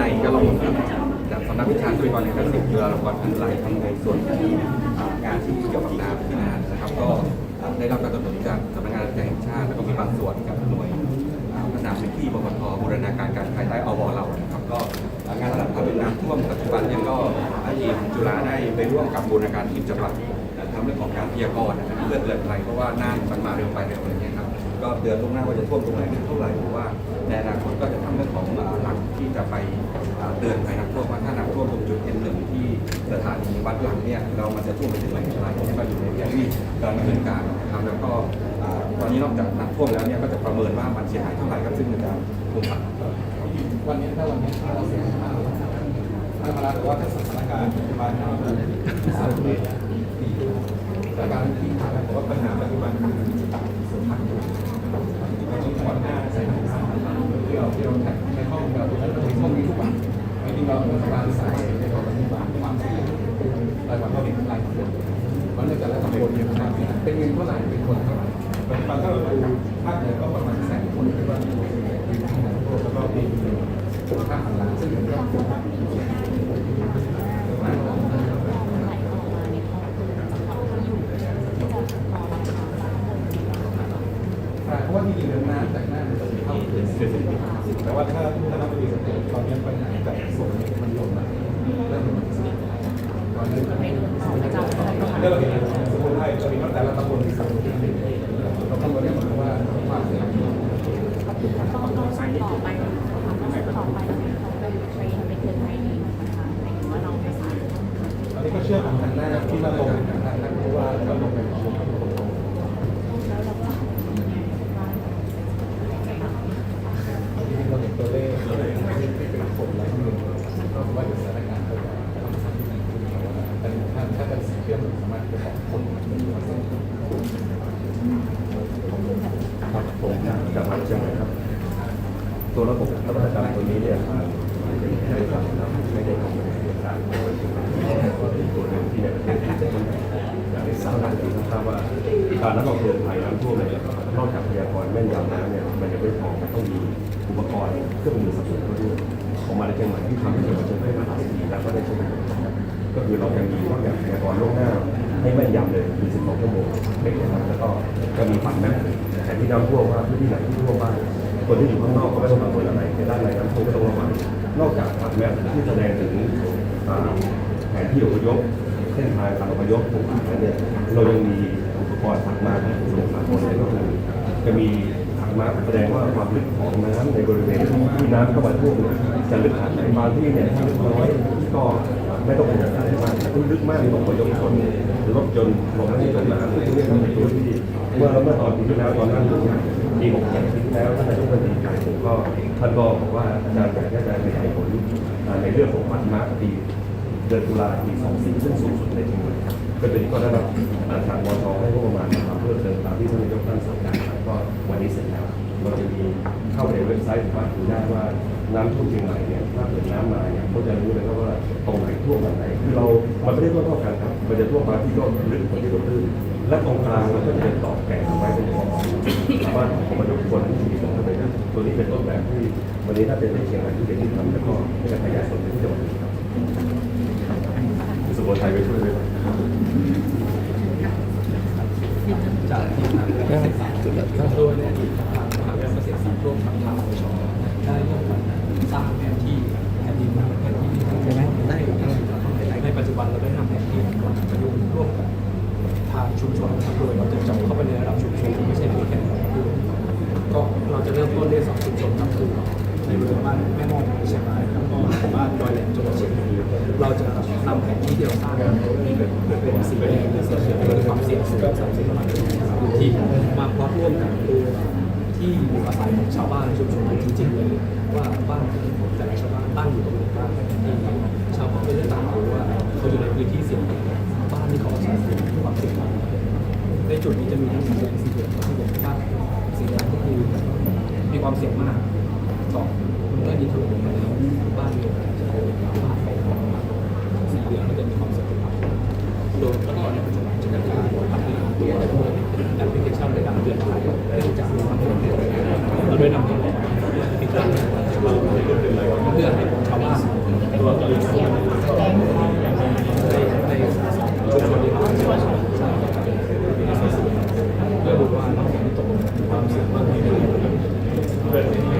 ในก็ลองครับจากสำนักวิชาทรัพยากรในการสิบเรือละครพันไหลทำในส่วนของอ่างานที่เกี่ยวกับน้ำที่น่านนะครับ ก็ได้รับการสนับสนุนจากสำนักงานการแห่งชาติแล้วก็มีบางส่วนกับหน่วยพัฒนาพื้นที่บกทบูรณาการการภายใต้อวเรานะครับก็งานระดับความเป็นน้ำท่วมปัจจุบันเนี่ยก็อ่าทีมจุฬาได้ไปร่วมกับบูรณาการทีมจังหวัด ทำเรื่องของการพยากรณ์นะครับเพื่อเตือนภัยเพราะว่าน้ามันมาเร็วไปเร็วอะไรเงี้ยครับก็เตือนล่วงหน้าว่าจะท่วมตรงไหนเท่าไหร่หรือว่าในอนาคตก็จะทำเรื่องของหลักที่จะไปเตือนภัยน้ำท่วมว่าถ้าน้ำท่วมตรงจุด N1 ที่สถานีวัดหลังเนี่ยเรามันจะท่วมไปถึงไหนอย่าไรเนี่ยก็อยู่ในเรื่องที่กำลังดำเนินการนะครับแล้วก็ตอนนี้นอกจากน้ำท่วมแล้วเนี่ยก็จะประเมินว่ามันเสียหายเท่าไหร่ครับซึ่งอาจารย์คงถาวันนี้ถ้าวันนี้เราเสียค่าถ้ามาแล้วแต่ว่าถ้าสถานการณ์ปัจจุบันเรา สามเมตรดีสถานการที่ถานแต่ว่าปัญหาปัจจุบันคือสมพันธ์เราต้องก่อนหน้าใส่ถุงที่เราที่เราใช้ข้อมูลเราตรงนั้นเราใช้ข้อมูลทุกวันจริงเราเป็นสถานสายในของปัจจุบันความเสี่ยงรายวันเราเห็นรายคนวันนี้แต่ละตำบลเนี่ยเป็นเงินเท่าไหร่เป็นคนเท่าไหร่ปัจจุบันถ้าเราดูภาคเหนือก็ประมาณแสนคนที่ว่าแล้วก็มีค่าหันหลังซึ่งเป็นเรื่องของ ใช่ เพราะว่าที่ดินน้ำจากหน้ามันจะเข้าถึงแต่ว่าถ้าถ้าเราไปดูตอนนี้ปัญหาจากส่วนมันลงมาเริ่มมันสูงตอนนี้เริ่มเห็นสมุนไพรเราเห็นว่าแต่ละตำบลมีสังคมที่เราตำบลเนี่ยหมายว่าความเสี่ยงต้องต้องส่งต่อไปต้องส่งต่อไปต้องไปเทรนไปเตือนภัยเองนะคะหมายถึงว่าเราไม่สามารถอันนี้ก็เชื่อของทางหน้าที่มาลงทางนักผู้ว่าแล้วลงไปของคน แล้วเราก็ ที่เราเห็นตัวเลขที่เป็นคนแล้วที่ก็ว่าสถานการณ์เขาจะต้องทำที่ไหนแต่ถ้าถ้าเป็นสิ่ง ที่มันสามารถจะบอกคนมันอยู่ว่าครับมากทางเชียงใหม่ครับ ตัวระบบนวัตกรรมตัวนี้เนี่ยทางไม่ได้ทำนะไม่ได้ทำในเรื่องการเพราะว่าเป็นตัวหนึ่งที่ในประเทศที่จะต้องอย่างที่สามารถที่ทราบว่าการรับรองเตือนภัยน้ำท่วมเนี่ยนอกจากพยากรณ์แม่นยำแล้วเนี่ยมันยังไม่พอมันต้องมี อุปกรณ์เครื่องมือสนับสนุนเขาด้วยของมาในเชียงใหม่ที่ทำให้เยาวชนได้มาหลายปีแล้วก็ได้ใช้ประโยชน์ก็คือเราจะมีนอกจากพยากรณ์ล่วงหน้าให้แม่นยำเลยมี12ชั่วโมงเด็กนะครับแล้วก็จะมีฝันแม่นแผนที่น้ำท่วมว่าพื้นที่ไหนที่ท่วมบ้างคนที่อยู่ข้างนอกก็ไม่ต้องกังวลอะไรในด้านในน้ำท่วมก็ต้องระวังนอกจากผังแมพที่แสดงถึงแผนที่อพยพเส้นทางการอพยพต่างๆเนี่ยเรายังมีอุปกรณ์ถังมาที่สงสารคนเลยก็คือจะมี มาแสดงว่าความลึกของน้ำในบริเวณที่น้ำเข้ามาท่วมจะลึกขนาดไหนบางที่เนี่ยที่ลึกน้อยก็ไม่ต้องเป็นอย่างนั้นมากแต่ที่ลึกมากนี่ต้องอพยพคนหรือรถยนต์ลงมาที่ต้นน้ำซึ่งเรียกว่าเป็นตัวที่เมื่อเมื่อตอนปีที่แล้วตอนนั้นปีหกเจ็ดปีที่แล้วท่านนายกรัฐมนตรีไปผมก็ท่านก็บอกว่าอาจารย์อยากให้อาจารย์ขยายผลในเรื่องของมันมาปีเดือนตุลาปีสองสี่ซึ่งสูงสุดในจังหวัดก็เป็นก็ได้รับอ่าทางมทให้งบประมาณมาเพื่อเติมตามที่ท่าน เราจะมีเข้าไปในเว็บไซต์ของบ้านดูได้ว่าน้ำท่วมเชียงใหม่เนี่ยถ้าเกิดน้ำมาเนี่ยเขาจะรู้เลยครับว่าตรงไหนท่วมแบบไหนคือเรามันไม่ได้ท่วมเท่ากันครับมันจะท่วมบางที่ก็ลึกกว่าที่เราตื้นและตรงกลางมันก็จะเป็นตอกแก่งเอาไว้เป็นของชาวบ้านของประชาชนที่มีตรงนั้นเลยนะตัวนี้เป็นต้นแบบที่วันนี้ถ้าเป็นที่เชียงรายที่เด็กที่ทำแล้วก็จะขยายผลไปที่จังหวัดอื่นครับคุณสุโขทัยไปช่วยด้วยครับจากที่ทางเกษ ร่วมกับทางปชได้ร่วมกันสร้างแผนที่แผ่นที่แผนที่ใช่ไหมได้ในปัจจุบันเราได้นำแผนที่มาประยุกต์ร่วมกับทางชุมชนนะครับโดยเราจะเจาะเข้าไปในระดับชุมชนไม่ใช่เพียงแค่ในพื้นก็เราจะเริ่มต้นด้วยสองชุมชนครับคือในบริเวณบ้านแม่มอนเชียงรายแล้วก็บ้านดอยแหลมจังหวัดเชียงรายเราจะนำแผนที่ที่เราสร้างเป็นสีแดงและสีเขียวเป็นความเสี่ยงสูงสามสิบประมาณที่มาพร้อมร่วมกับตัว ที่อยู่อาศัยของชาวบ้านในชุมชนจริงๆเลยว่าบ้านแต่ละชาวบ้านตั้งอยู่ตรงไหนบ้างที่ชาวบ้านไม่ได้ต่างรู้ว่าเขาอยู่ในพื้นที่เสี่ยงบ้านที่เขาอาศัยอยู่ความเสี่ยงในจุดนี้จะมีทั้งสีแดงสีเหลืองที่ผมบ้านสีแดงก็คือมีความเสี่ยงมากสองมันก็ดีถล่มมาแล้วบ้านเรือนจะโดนบ้านของสีเหลืองก็จะมีความเสี่ยงต่ำโดยแล้วก็ในปัจจุบันจะมีการพัฒนาตัวแอปพลิเคชัน เดือนถ่ายเพื่อที่จะรู้ว่าเกิดเหตุอะไรเราด้วยนำเสนอติดตั้งเราเพื่อให้ชาวบ้านในในชุมชนนี้เพื่อรู้ว่าเราไม่ตกความเสี่ยงมากน้อยแค่ไหน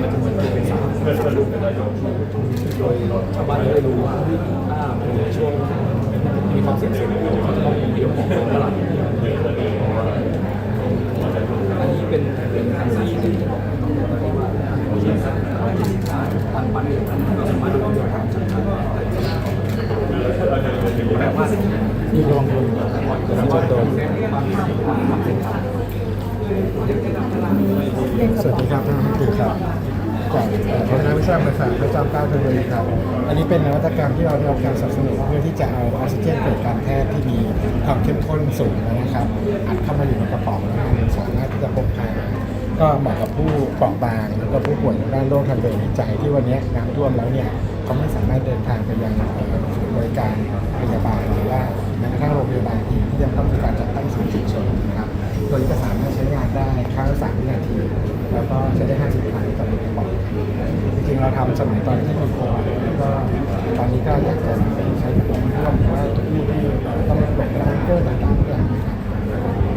มันจะเหมือนเป็นสาร โดยชาวบ้านจะได้รู้ว่าถ้าในช่วงมีความเสี่ยงสูงเขาจะต้องเตรียมของเมื่อไหร่อันนี้เป็นเป็นทางที่จะบอกต่อไปว่าปันปันเนี่ยเราสามารถดูได้ทางชัดๆแต่ว่ามีลองดูแต่ว่าโดนควสวัสดีครับท่านผู้ชมครับ กเอ่อคณะวิชาการศาสตร์พระจอมเกล้าธนบุรีครับ อันนี้เป็นนวัตกรรมที่เราได้รับการสนับสนุนเพื่อที่จะเอาออกซิเจนเกิดการแพทย์ที่มีความเข้มข้นสูงนะครับอัดเข้ามาอยู่ในกระป๋องแล้วมันสามารถที่จะพกพาก็เหมาะกับผู้เปราะบางแล้วก็ผู้ป่วยด้านโรคทางเดินหายใจที่วันนี้น้ำท่วมแล้วเนี่ยเขาไม่สามารถเดินทางไปยังศูนย์บริการพยาบาลหรือว่าแม้กระทั่งโรงพยาบาลเองที่ยังต้องมีการจัดตั้งศูนย์ฉุกเฉินนะครับตัวนี้ก็สามารถใช้งานได้ครั้งละสามวินาที แล้วก็ใช้ได้ เราทำสมัยตอนที่มีโควิดแล้วก็ตอนนี้ก็อยากจะใช้กับผมร่วมหรือว่าผู้ที่ต้องเปิดร้านเกินต่างๆอย่างนี้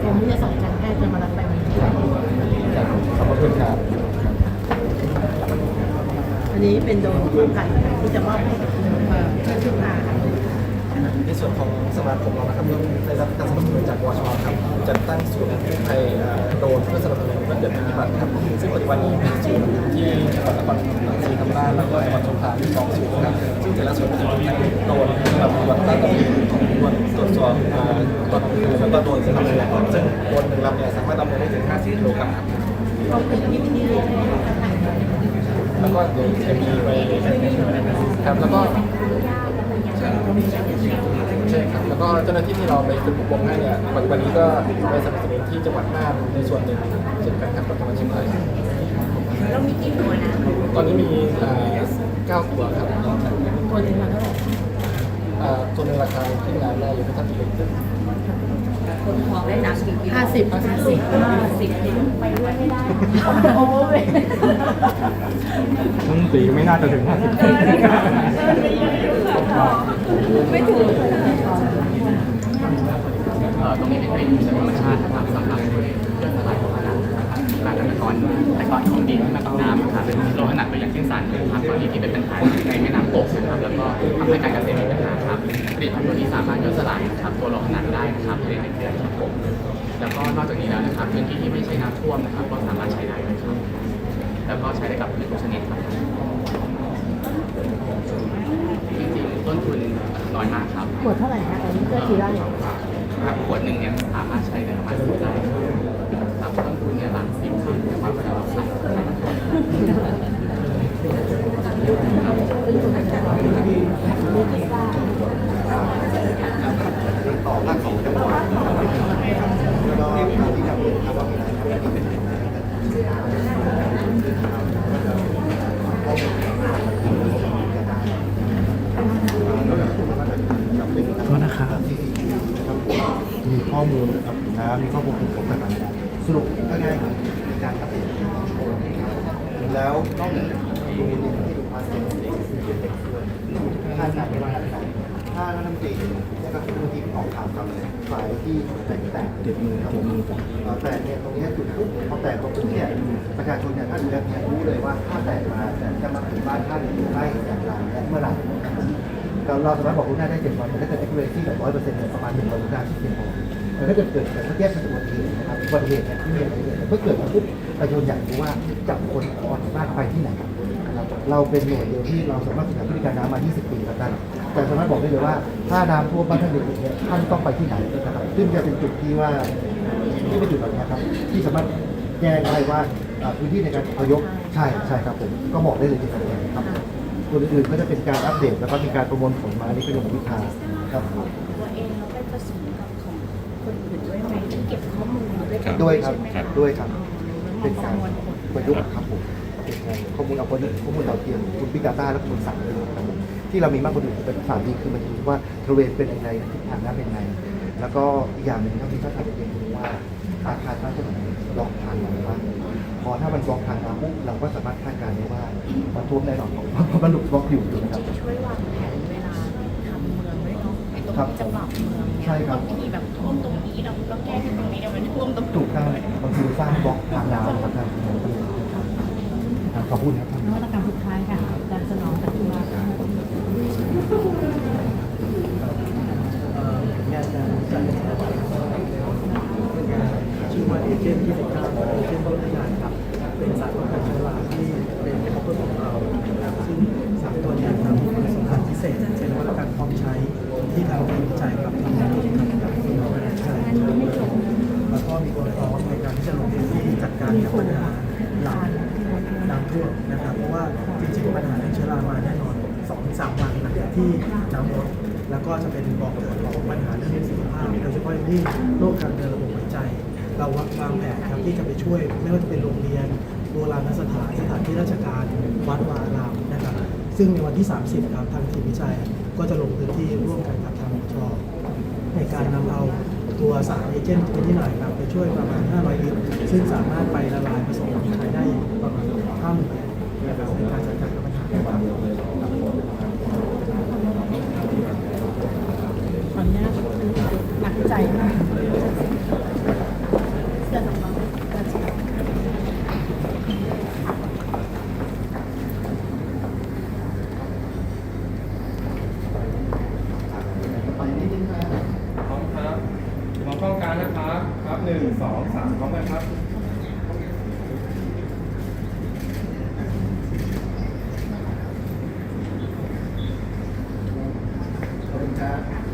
กรมวิทยาศาสตร์การแพทย์จะมารับไปไหมครับขอบคุณครับอันนี้เป็นโดรนคู่กันที่จะมอบให้เพื่อนที่มาค่ะ ในส่วนของสมาคมเรานะครับก็ได้รับการสนับสนุนจากวชครับจัดตั้งศูนย์ไทยโดนเพื่อสนับสนุนเพื่อเกิดปฏิบัติครับซึ่งปัจจุบันนี้มีศูนย์ที่จังหวัดนครศรีธรรมราชแล้วก็จังหวัดสงขลามีสองศูนย์ครับซึ่งแต่ละศูนย์จะมีโดนสำหรับตรวจตาตะมีของตรวจตรวจสอบอ่าต้นทุนแล้วก็โดนสำหรับแรงซึ่งโดนหนึ่งลำเนี่ยสามารถดำเนินได้ถึง50กิโลกรัมครับนที่ที่แล้วก็เดี๋ยวจะมีไปครับแล้วก็ ใช่ครับแล้วก็เจ้าหน้าที่ที่เราไปฝึกอบรมให้เนี่ยปัจจุบันนี้ก็ไปสนับสนุนที่จังหวัดน่านในส่วนหนึ่งเช่นกันครับกับจังหวัดเชียงรายแล้วมีกี่ตัวนะตอนนี้มีอ่าเก้าตัวครับตัวหนึ่งมาเท่าไหร่อ่าตัวหนึงราคาขึ้นงานได้อยู่ที่ท่านที่เป็นคนท้องได้หนักกี่กิโลห้าสิบห้าสิบห้าสิบไปด้วยไม่ได้โอ้ยทั้งสีไม่น่าจะถึง50ไม่ถึ ง นน้อยมากครับขวดเท่าไหร่คะตอนนี้เพื่อกี่ไร่ครับขวดหนึ่งเนี่ยสามารถใช้ได้ประมาณสิบไร่ครับต้นทุนเนี่ยหลักสิบครับแต่ว่าเวลาเราใส่ต่อภาคสองจังหวัดแล้วก็ที่ทำเป็นครับว่ามีอะไรครับที่เป็นโทษนะครับ มี ข้อมูลนะครับนะมีข้อมูลถูกผมต่างๆสรุปง่ายๆครับในการทำเป็นแล้วนอกจากดูในที่ดูมาเซ็นเด็กเด็กด้วยถ้าสายไม่ว่าอะไรถ้ารัฐมนตรีเนี่ยก็คือเมื่อกี้ออกข่าวทำเลยฝ่ายที่แตกแตกเด็ดมือครับผมแต่เนี่ยตรงนี้จุดปุ๊บพอแตกตรงปุ๊บเนี่ยประชาชนเนี่ยถ้าดูแลเนี่ยรู้เลยว่าถ้าแตกมาจะมาถึงบ้านท่านอยู่ใกล้อย่างไรและเมื่อไหร่ เราเราสามารถบอกคุณหน้าได้เจ็ดวันแต่ถ้าเกิด accuracy แบบร้อยเปอร์เซ็นต์เนี่ยประมาณหนึ่งวันคุณหน้าที่เพียงพอแต่ถ้าเกิดเกิดแบบเมื่อกี้เป็นอุบัติเหตุนะครับอุบัติเหตุเนี่ยที่มีอุบัติเหตุเมื่อเกิดมาปุ๊บประชาชนอยากรู้ว่าจับคนออกจากบ้านไปที่ไหนนะครับเราเป็นหน่วยเดียวที่เราสามารถศึกษาพฤติการน้ำมา 20 ปีแล้วกันแต่สามารถบอกได้เลยว่าถ้าน้ำท่วมบ้านท่านเด็กเนี่ยท่านต้องไปที่ไหนนะครับซึ่งจะเป็นจุดที่ว่าที่เป็นจุดแบบนี้ครับที่สามารถแจ้งได้ว่าพื้นที่ในการอพยพใช่ใช่ครับผมก็บอกได้เลยที่สำคัญครับ ตัวอื่นๆก็จะเป็นการอัปเดต แล้วก็มีการประมวลผลมาอันนี้ก็จะมีวิชาครับตัวเองเราไปผสมกับของคนอื่นด้วยไหมที่เก็บข้อมูลด้วยกันด้วยครับใช่ไหมด้วยครับ เป็เป็นนกาการรวันผลประยุกต์ครับผมเป็นการข้อมูลเอาคนข้อมูลดาวเทียมคุณพิกาต้าและคุณสั่งเลยครับผมที่เรามีมากกว่าอื่นเป็นสามดีคือมันดูว่าทะเลเป็นยังไงทิศทางน้ำเป็นยังไงแล้วก็อีกอย่างหนึ่งที่ที่เขาทำเองคือว่า อาคารบ้านต้นไม้ล็อกอถ้ามันบล็อกทางน้ำปุ๊บเราก็สามารถคาดการณ์ได้ว่ามันท่วมแน่นอนเพราะมันหลุดบล็อกอยู่นะครับ จะช่วยวางแผนเวลาทำเมืองด้วยเนาะไอ้ตรงครับที่จะปรับเมืองเนี่ยใช่ครับ บางทีแบบท่วมตรงนี้เราเราแก้ที่ตรงนี้เดี๋ยวมันท่วมตรงถูกต้องบางทีสร้างบล็อกทางน้ำนะครับท่านครับขอบคุณครับ นวัตกรรมสุดท้ายค่ะอาจารย์สนองจากจุฬาค่ะงานการจัดชื่อว่า เอเจนต์29เอเจนต์ต้นงานครับ เป็นสารป้องกันเชื้อราที่เป็นคอปเปอร์ของเรานะครับซึ่งสารตัวนี้ครับมีคุณสมบัติพิเศษเป็นนวัตกรรมพร้อมใช้ที่ทางทีมวิจัยกับทำงานกันกับทีมงานวิจัยแล้วก็มีความพร้อมในการที่จะลงพื้นที่จัดการกับปัญหาหลังน้ำท่วมนะครับ เพราะว่าจริงๆปัญหาเรื่องเชื้อรามาแน่นอน2-3วันหลังจากที่น้ำลดแล้วก็จะเป็นบอกเกิดของปัญหาเรื่องสุขภาพโดยเฉพาะอย่างยิ่งโรคการเดินระบบหัวใจ เรา ช่วยไม่ว่าจะเป็นโรงเรียนโบราณสถานสถานที่ราชการวัดวาอารามนะครับ ซึ่งในวันที่ 30 ครับทางทีมวิจัยก็จะลงพื้นที่ร่วมกันกับทางชในการนำเอาตัวสารเอเจนต์ตัวนี้หน่อยครับไปช่วยประมาณ 500 ลิตร ซึ่งสามารถไปละลายผสมใช้ได้ประมาณ5หมื่นนะครับในการจัดการกับปัญหาต่างๆขออนุญาตหนักใจมากเสื้อของเราก็จะ พร้อมครับมองกล้องกลางนะครับ ครับหนึ่งสองสามพร้อมกันครับ จบ